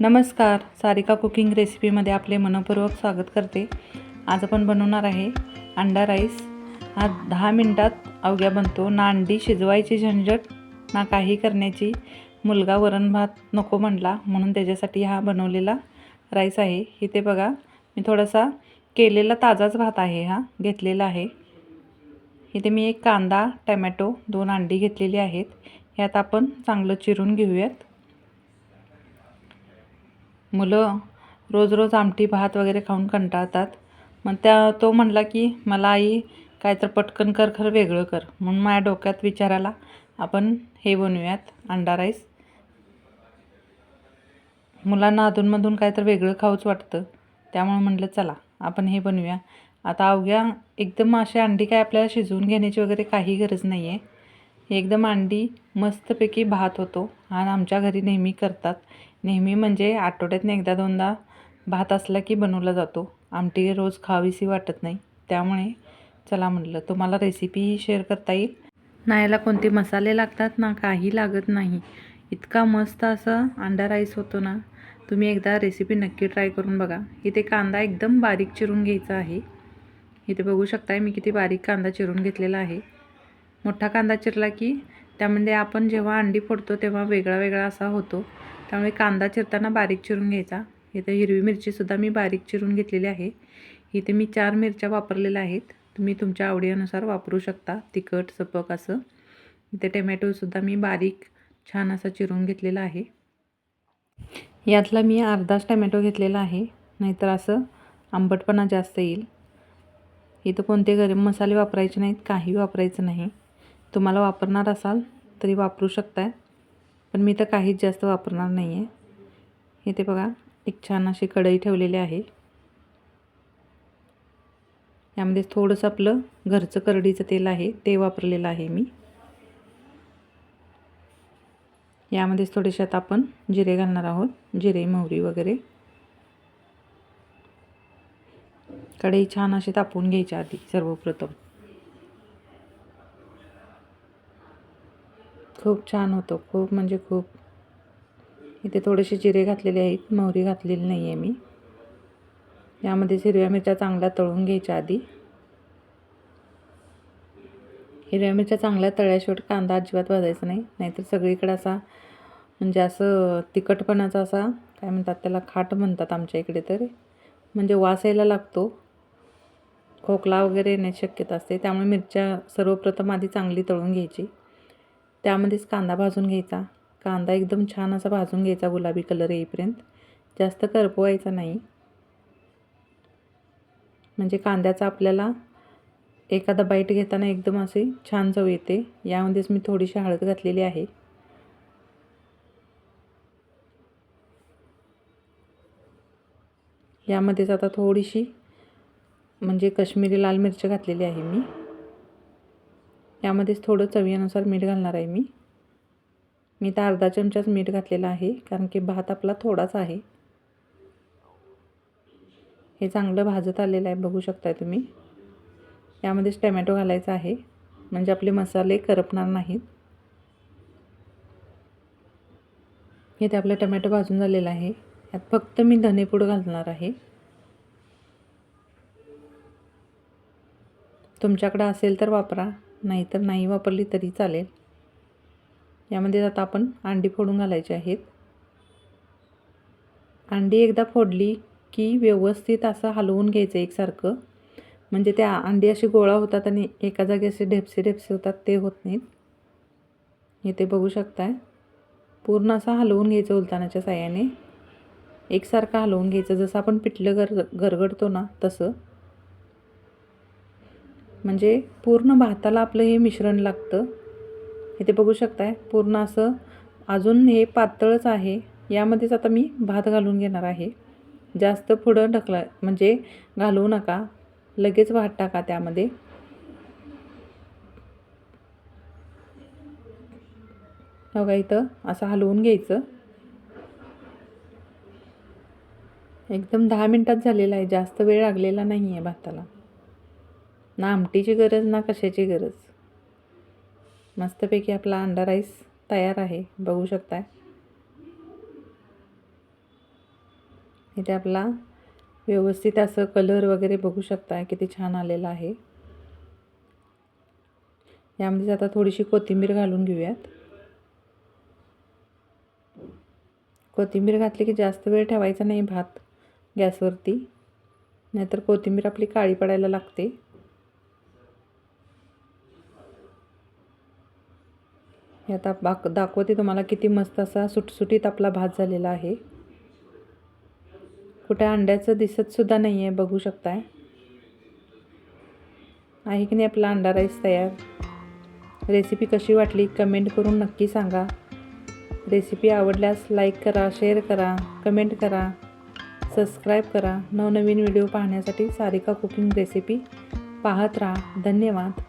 नमस्कार सारिका कुकिंग रेसिपीमध्ये आपले मनपूर्वक स्वागत करते. आज आपण बनवणार आहे अंडा राईस. हा दहा मिनटात अवघ्या बनतो. ना अंडी शिजवायची झंझट ना काही करण्याची. मुलगा वरण भात नको म्हटला म्हणून त्याच्यासाठी हा बनवलेला राईस आहे. इथे बघा मी थोडासा केलेला ताजाच भात आहे हा घेतलेला आहे. इथे मी एक कांदा टमॅटो दोन अंडी घेतलेली आहेत. ह्यात आपण चांगलं चिरून घेऊयात. मुलं रोज रोज आमटी भात वगैरे खाऊन कंटाळतात. मग त्या तो म्हणला की मला आई काय तर पटकन कर खरं वेगळं कर. म्हणून माझ्या डोक्यात विचारायला आपण हे बनवूयात अंडा राईस. मुलांना अधूनमधून काय तर वेगळं खाऊच वाटतं. त्यामुळे म्हटलं चला आपण हे बनवूया. आता अवघ्या एकदम अशी अंडी काय आपल्याला शिजवून घेण्याची वगैरे काही गरज नाही आहे एकदम अंडी मस्तपैकी भात होतो आणि आमच्या घरी नेहमी करतात. नेहमी म्हणजे आठवड्यातनं एकदा दोनदा भात असला की बनवला जातो. आमटी रोज खावीशी वाटत नाही. त्यामुळे चला म्हटलं तुम्हाला रेसिपीही शेअर करता येईल? ना याला कोणते मसाले लागतात ना काही लागत नाही. इतका मस्त असं अंडा राईस होतो ना तुम्ही एकदा रेसिपी नक्की ट्राय करून बघा. इथे कांदा एकदम बारीक चिरून घ्यायचा आहे. इथे बघू शकताय मी किती बारीक कांदा चिरून घेतलेला आहे. मोठा कांदा चिरला की त्यामध्ये आपण जेव्हा अंडी फोडतो तेव्हा वेगळा वेगळा असा होतो. त्यामुळे कांदा चिरताना बारीक चिरून घ्यायचा. इथं हिरवी मिरचीसुद्धा मी बारीक चिरून घेतलेली आहे. इथे मी चार मिरच्या वापरलेल्या आहेत. तुम्ही तुमच्या आवडीनुसार वापरू शकता. तिखट सपक असं. इथे टमॅटोसुद्धा मी बारीक छान असा चिरून घेतलेला आहे. यातला मी अर्धाच टमॅटो घेतलेला आहे. नाहीतर असं आंबटपणा जास्त येईल. इथं कोणते गरम मसाले वापरायचे नाहीत काही वापरायचं नाही. तुम्हाला वापरणार असाल तरी वापरू शकताय. पण मी तर काहीच जास्त वापरणार नाही आहे इथे बघा एक छान अशी कढई ठेवलेली आहे. यामध्ये थोडंसं आपलं घरचं करडीचं तेल आहे ते वापरलेलं आहे मी. यामध्येच थोडेसे आता आपण जिरे घालणार आहोत जिरे मोहरी वगैरे. कढई छान अशी तापवून घ्यायच्या आधी सर्वप्रथम. खूप छान होतो. खूप म्हणजे खूप. इथे थोडेसे जिरे घातलेले आहेत मोहरी घातलेली नाही आहे मी. यामध्ये हिरव्या मिरच्या चांगल्या तळून घ्यायच्या आधी. हिरव्या मिरच्या चांगल्या तळ्याशिवाय कांदा अजिबात भाजायचा नाही. नाहीतर सगळीकडे असा म्हणजे असं तिखटपणाचा असा काय म्हणतात त्याला खाट म्हणतात आमच्या इकडे तर. म्हणजे वास यायला लागतो. खोकला वगैरे येण्याची शक्यता असते. त्यामुळे मिरच्या सर्वप्रथम आधी चांगली तळून घ्यायची. त्यामध्येच कांदा भाजून घ्यायचा. कांदा एकदम छान असा भाजून घ्यायचा गुलाबी कलर येईपर्यंत. जास्त करपवायचा नाही. म्हणजे कांद्याचा आपल्याला एखादा बाईट घेताना एकदम असे छान चव येते. यामध्येच मी थोडीशी हळद घातलेली आहे. यामध्येच आता थोडीशी म्हणजे कश्मीरी लाल मिरची घातलेली आहे मी. यामध्येच थोडं चवीनुसार मीठ घालणार आहे मी. मी तर अर्धा चमचाच मीठ घातलेलं आहे कारण की भात आपला थोडाच आहे. हे चांगलं भाजत आलेलं आहे बघू शकताय तुम्ही. यामध्येच टमॅटो घालायचा आहे. म्हणजे आपले मसाले करपणार नाहीत. हे ते आपलं टमॅटो भाजून झालेलं आहे. यात फक्त मी धनेपूड घालणार आहे. तुमच्याकडं असेल तर वापरा. नाहीतर नाही वापरली तरी चालेल. यामध्ये आता आपण अंडी फोडून घालायची आहेत. अंडी एकदा फोडली की व्यवस्थित असं हलवून घ्यायचं एकसारखं. म्हणजे त्या अंडी अशी गोळा होतात आणि एका जागी असे ढेपसे ढेपसे होतात ते होत नाहीत. इथे बघू शकताय. पूर्ण असं हलवून घ्यायचं उलतानाच्या साह्याने. एकसारखं हलवून घ्यायचं. जसं आपण पिठलं गर गरगडतो ना तसं. म्हणजे पूर्ण भाताला आपलं हे मिश्रण लागतं. इथे बघू शकताय पूर्ण असं अजून हे पातळच आहे. यामध्येच आता मी भात घालून घेणार आहे. जास्त पुढं ढकला म्हणजे घालवू नका. लगेच भात टाका त्यामध्ये. बघा इथं असं हलवून घ्यायचं. एकदम दहा मिनटात झालेला आहे जास्त वेळ लागलेला नाही आहे भाताला. ना आमटीची गरज ना कशाची गरज. मस्तपैकी आपला अंडा राईस तयार आहे बघू शकताय. इथे आपला व्यवस्थित असं कलर वगैरे बघू शकताय किती छान आलेला आहे. यामध्ये आता थोडीशी कोथिंबीर घालून घेऊयात. कोथिंबीर घातली की जास्त वेळ ठेवायचा नाही भात गॅसवरती. नाहीतर कोथिंबीर आपली काळी पडायला लागते. हे आता बाक दाखवते तुम्हाला किती मस्त असा सुटसुटीत आपला भात झालेला आहे. कुठे अंड्याचं दिसतसुद्धा नाही आहे बघू शकताय. आहे की नाही आपला अंडा राईस तयार? रेसिपी कशी वाटली कमेंट करून नक्की सांगा. रेसिपी आवडल्यास लाईक करा शेअर करा कमेंट करा सबस्क्राईब करा. नवनवीन व्हिडिओ पाहण्यासाठी सारिका कुकिंग रेसिपी पाहत राहा. धन्यवाद.